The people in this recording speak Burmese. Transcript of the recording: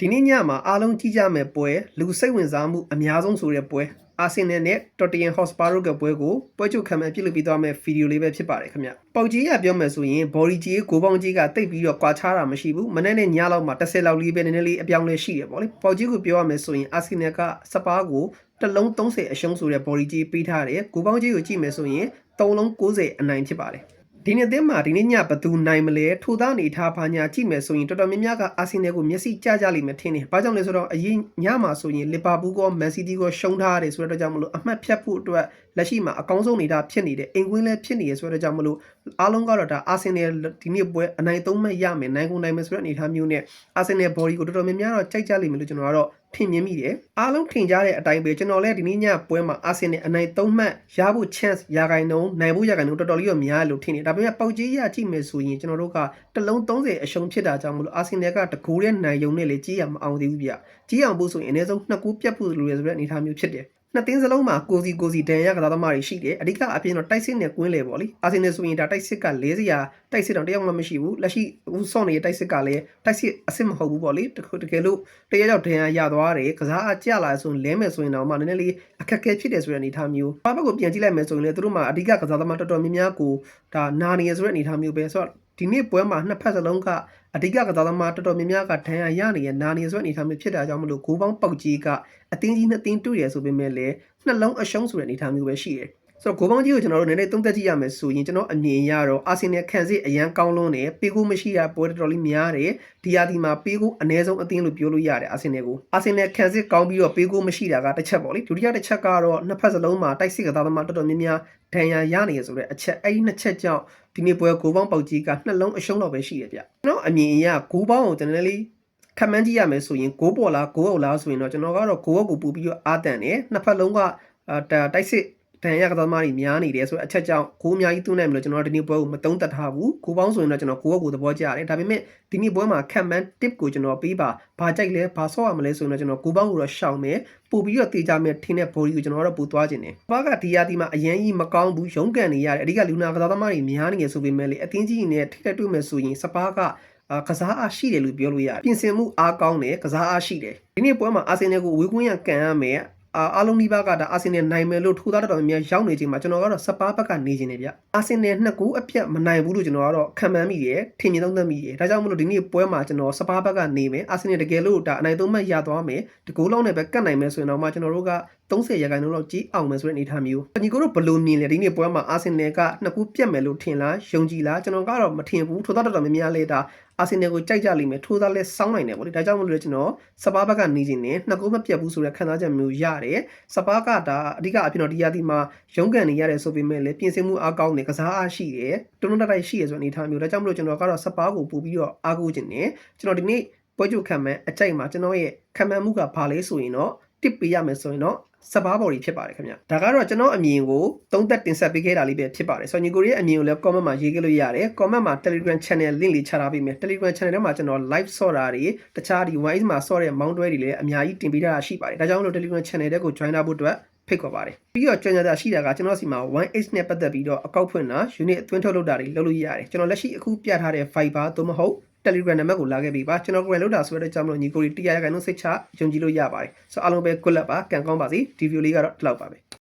ဒီနေ့ညမှာအားလုံးကြည့်ကြမယ်ပွဲလူစိတ်ဝင်စားမှုအများဆုံးဆိုတဲ့ပွဲအာဆင်နယ်နဲ့တော်တယန်ဟော့စပါတို့ကပွဲကိုပွဲချုပ်ခံမှပြစ်လို့ပြီးသွားမယ့်ဗီဒီယိုလေးပဲဖြစ်ပါတယ်ခင်ဗျပေါက်ကြီးကပြောမယ်ဆိုရင်ဘော်ဒီကြီးကိုပေါင်းကြီးကတိတ်ပြီးတော့ကွာခြားတာမရှိဘူးမနေ့နဲ့ညလောက်မှာ10လောက်လေးပဲနည်းနည်းလေးအပြောင်းလဲရှိတယ်ပေါ့လေပေါက်ကြီးကိုပြောရမယ်ဆိုရင်အာဆင်နယ်ကစပါကိုတစ်လုံး30အရှုံးဆိုတဲ့ဘော်ဒီကြီးပေးထားတယ်ကိုပေါင်းကြီးကိုကြည့်မယ်ဆိုရင်3လုံး90အနိုင်ဖြစ်ပါတယ် ဒီနေ့အသင်းမှာဒီနေ့ညဘသူနိုင်မလဲထိုသားအနေထားဘာညာကြည့်မယ်ဆိုရင်တော်တော်များများကအာဆင်နယ်ကိုမျက်စိကျကြလိမ့်မယ်ထင်တယ်။ဘာကြောင့်လဲဆိုတော့အရင်ညမှာဆိုရင်လီဗာပူးကောမန်စီးတီးကောရှုံးထားရတယ်ဆိုတဲ့အတွက်ကြောင့်မလို့အမှတ်ဖြတ်ဖို့အတွက် လက်ရှိမှာအကောင်းဆုံးနေတာဖြစ်နေတယ်။အင်ကွင်းလည်းဖြစ်နေရဆိုတဲ့အတွက်ကြောင့်မလို့အားလုံးကတော့ဒါအာဆင်နယ်ဒီနေ့ပွဲအနိုင်သုံးမှတ်ရမယ်နိုင်ကုန်နိုင်မယ်ဆိုတဲ့အနေထားမျိုးနဲ့အာဆင်နယ်ဘော်ဒီကိုတော်တော်များများတော့ကြိုက်ကြလိမ့်မယ်လို့ကျွန်တော်ကတော့ထင်မြင်မိတယ်။အားလုံးထင်ကြတဲ့အတိုင်းပဲကျွန်တော်လည်းဒီနေ့ညပွဲမှာအာဆင်နယ်အနိုင်သုံးမှတ်ရဖို့ chance ရာခိုင်နှုန်းနိုင်ဖို့ရာခိုင်နှုန်းတော်တော်လေးတော့များတယ်လို့ထင်တယ်။ဒါပေမဲ့ပေါက်ကြီးရကြည့်မယ်ဆိုရင်ကျွန်တော်တို့ကတလုံး30အရှုံးဖြစ်တာကြောင့်မလို့အာဆင်နယ်ကတကူတဲ့နိုင်ယုံနဲ့လေကြီးရမအောင်သေးဘူးဗျ။ကြီးအောင်ဖို့ဆိုရင်အနည်းဆုံးနှစ်ကူပြတ်ဖို့လိုရဆိုတဲ့အနေအထားမျိုးဖြစ်တယ်။ နှစ်သင်းစလုံးမှာကိုစီကိုစီဒန်ရကစားသမားတွေရှိတယ်အဓိကအပြင်တော့တိုက်စစ်နဲ့ကွင်းလေပေါ့လေအာဆင်နယ်ဆိုရင်ဒါတိုက်စစ်က၄စီရာတိုက်စစ်တော့တယောက်မှမရှိဘူးလက်ရှိအခုစောင့်နေတဲ့တိုက်စစ်ကလည်းတိုက်စစ်အစ်စ်မဟုတ်ဘူးပေါ့လေတကယ်လို့တရရောက်ဒန်ရရသွားတယ်ကစားအကျလာဆိုရင်လဲမယ်ဆိုရင်တော့မှနည်းနည်းလေးအခက်အခဲဖြစ်တယ်ဆိုတဲ့အနေအထားမျိုးဘာဘက်ကိုပြန်ကြည့်လိုက်မယ်ဆိုရင်လည်းသူတို့မှာအဓိကကစားသမားတော်တော်များများကိုဒါနာနေရဆိုတဲ့အနေအထားမျိုးပဲဆိုတော့ ဒီနေ့ပွဲမှာနှစ်ဖက်စလုံးကအဓိကကစားသမားတော်တော်များများကဒဏ်ရာရနေရနာနေဆိုတဲ့အနေအထားမျိုးဖြစ်တာကြောင့်မလို့ဂိုးပေါင်းပေါက်ကြီးကအတင်းကြီးနှစ်တင်းတွေ့ရဆိုပေမဲ့လည်းနှလုံးအရှုံးဆိုတဲ့အနေအထားမျိုးပဲရှိတယ် ဆိုတော့ဂိုးပေါင်းကြီးကိုကျွန်တော်တို့နည်းနည်းသုံးသပ်ကြည့်ရမယ်ဆိုရင်ကျွန်တော်အမြင်ရတော့အာဆင်နယ်ခံစစ်အရန်ကောင်းလွန်းတယ်ပေးကိုမရှိတာပွဲတော်တော်လေးများတယ်ဒီယာဒီမှာပေးကိုအနည်းဆုံးအသင်းလို့ပြောလို့ရတယ်အာဆင်နယ်ကိုအာဆင်နယ်ခံစစ်ကောင်းပြီးတော့ပေးကိုမရှိတာကတစ်ချက်ပေါ့လေဒုတိယတစ်ချက်ကတော့နှစ်ဖက်စလုံးမှာတိုက်စစ်ကစားသမားတော်တော်များများဒဏ်ရာရနေရဆိုတဲ့အချက်အဲ့ဒီနှစ်ချက်ကြောင့်ဒီနေ့ပွဲဂိုးပေါင်းပေါက်ကြီးကနှလုံးအရှုံးတော့ပဲရှိတယ်ဗျကျွန်တော်အမြင်အရဂိုးပေါင်းကိုကျွန်တော်လေးခက်မှန်းကြည့်ရမယ်ဆိုရင်ဂိုးပေါ်လားဂိုးအောက်လားဆိုရင်တော့ကျွန်တော်ကတော့ဂိုးအောက်ကိုပူပြီးတော့အာတန်တယ်နှစ်ဖက်လုံးကတိုက်စစ် တန်ရကသမားတွေများနေတယ်ဆိုတော့အချက်ကြောင့်ကိုအများကြီးသွင်းနိုင်မလို့ကျွန်တော်ဒီနေ့ပွဲကိုမတုံးတက်ထားဘူးကိုပေါင်းဆိုရင်တော့ကျွန်တော်ကိုယ့်ကိုယ်သဘောကျတယ်ဒါပေမဲ့ဒီနေ့ပွဲမှာခံမှန်း tip ကိုကျွန်တော်ပေးပါဘာကြိုက်လဲဘာဆော့ရမလဲဆိုရင်တော့ကျွန်တော်ကိုပေါင်းကိုတော့ရှောင်မယ်ပို့ပြီးတော့တေးကြမယ်ထင်းတဲ့ body ကိုကျွန်တော်ကတော့ပို့သွားခြင်းတယ်ဘာကဒီယာဒီမှာအရန်ကြီးမကောင်းဘူးရုံးကန်နေရတယ်အဓိကလူနာကစားသမားတွေများနေရဆိုပေမဲ့လေအတင်းကြီးနဲ့ထိတဲ့တွေ့မယ်ဆိုရင်စပါးကအာကစားအားရှိတယ်လို့ပြောလို့ရတယ်ပြင်ဆင်မှုအားကောင်းတယ်ကစားအားရှိတယ်ဒီနေ့ပွဲမှာအာဆင်နယ်ကိုဝေးကွင်းရကန်ရမယ် အားလုံးဒီဘက်ကဒါအာဆင်နယ်နိုင်မယ်လို့ထိုးသားတော်တော်များများရောက်နေချိန်မှာကျွန်တော်ကတော့စပါးဘက်ကနေခြင်းနေဗျအာဆင်နယ်နှစ်ကူအပြတ်မနိုင်ဘူးလို့ကျွန်တော်ကတော့ခံမှန်းမိတယ်ထင်မြင်သုံးသပ်မိတယ်ဒါကြောင့်မလို့ဒီနေ့ပွဲမှာကျွန်တော်စပါးဘက်ကနေမယ်အာဆင်နယ်တကယ်လို့ဒါအနိုင်သုံးမှတ်ရသွားမယ်တကူလုံးနဲ့ပဲကတ်နိုင်မယ်ဆိုရင်တော့မှကျွန်တော်တို့က 30ရာခိုင်နှုန်းလောက်ကြီးအောင်မယ်ဆိုတဲ့အနေအထားမျိုးညီကိုတို့ဘလို့မြင်လဲဒီနေ့ပွဲမှာအာဆင်နယ်ကနှစ်ကူပြတ်မယ်လို့ထင်လားယုံကြည်လားကျွန်တော်ကတော့မထင်ဘူးထိုးသားတော်တော်များများလေးဒါအာဆင်နယ်ကိုကြိုက်ကြလိမ့်မယ်ထိုးသားလဲစောင်းနိုင်တယ်ပေါ့လေဒါကြောင့်မလို့ကျွန်တော်စပါးဘက်ကနေခြင်းနဲ့နှစ်ကူမပြတ်ဘူးဆိုတဲ့ခံစားချက်မျိုးရတယ်စပါးကဒါအဓိကအဖြစ်တော့ဒီယာဒီမှာရုံးကန်နေရတယ်ဆိုပေမဲ့လည်းပြင်ဆင်မှုအားကောင်းတယ်ကစားအားရှိတယ်တွန်းတွန်းတိုက်တိုက်ရှိရဆိုတဲ့အနေအထားမျိုးဒါကြောင့်မလို့ကျွန်တော်ကတော့စပါးကိုပို့ပြီးတော့အားကိုးခြင်းနဲ့ကျွန်တော်ဒီနေ့ပွဲချုပ်ခံမှန်းအကြိုက်မှာကျွန်တော်ရဲ့ခံမှန်းမှုကဘာလဲဆိုရင်တော့ တစ်ပေးရမယ်ဆိုရင်တော့စပါးဘော်ဒီဖြစ်ပါတယ်ခင်ဗျဒါကတော့ကျွန်တော်အမြင်ကိုသုံးသက်တင်ဆက်ပေးခဲ့တာလေးပဲဖြစ်ပါတယ်ဆိုတော့ညီကိုရဲ့အမြင်ကိုလည်း comment မှာရေးခဲ့လို့ရတယ် comment မှာ Telegram channel link လေးချထားပေးမယ် Telegram channel ထဲမှာကျွန်တော် live ဆော့တာတွေတခြားဒီ wise မှာဆော့တဲ့မောင်းတွဲတွေလည်းအများကြီးတင်ပေးထားတာရှိပါတယ်ဒါကြောင့်မလို့ Telegram channel တဲ့ကို join ထားဖို့အတွက်ဖိတ်ခေါ်ပါတယ်ပြီးတော့ကြွညာတာရှိတာကကျွန်တော်စီမှာ 1H နဲ့ပတ်သက်ပြီးတော့အကောက်ဖွင့်တာ unit အသွင်းထုတ်လုပ်တာတွေလုပ်လို့ရတယ်ကျွန်တော်လက်ရှိအခုပြထားတဲ့ Viber သို့မဟုတ် Telegram နံပါတ်ကိုလာခဲ့ပြီးပါကျွန်တော်ကိုယ်လောက်တာဆိုတဲ့ကြောင့်မလို့ညီကိုရီတရားရခိုင်နှုန်းစိတ်ချယုံကြည်လို့ရပါတယ်ဆိုတော့အားလုံးပဲ good luck ပါကံကောင်းပါစေဒီ video လေးကတော့ဒီလောက်ပါပဲ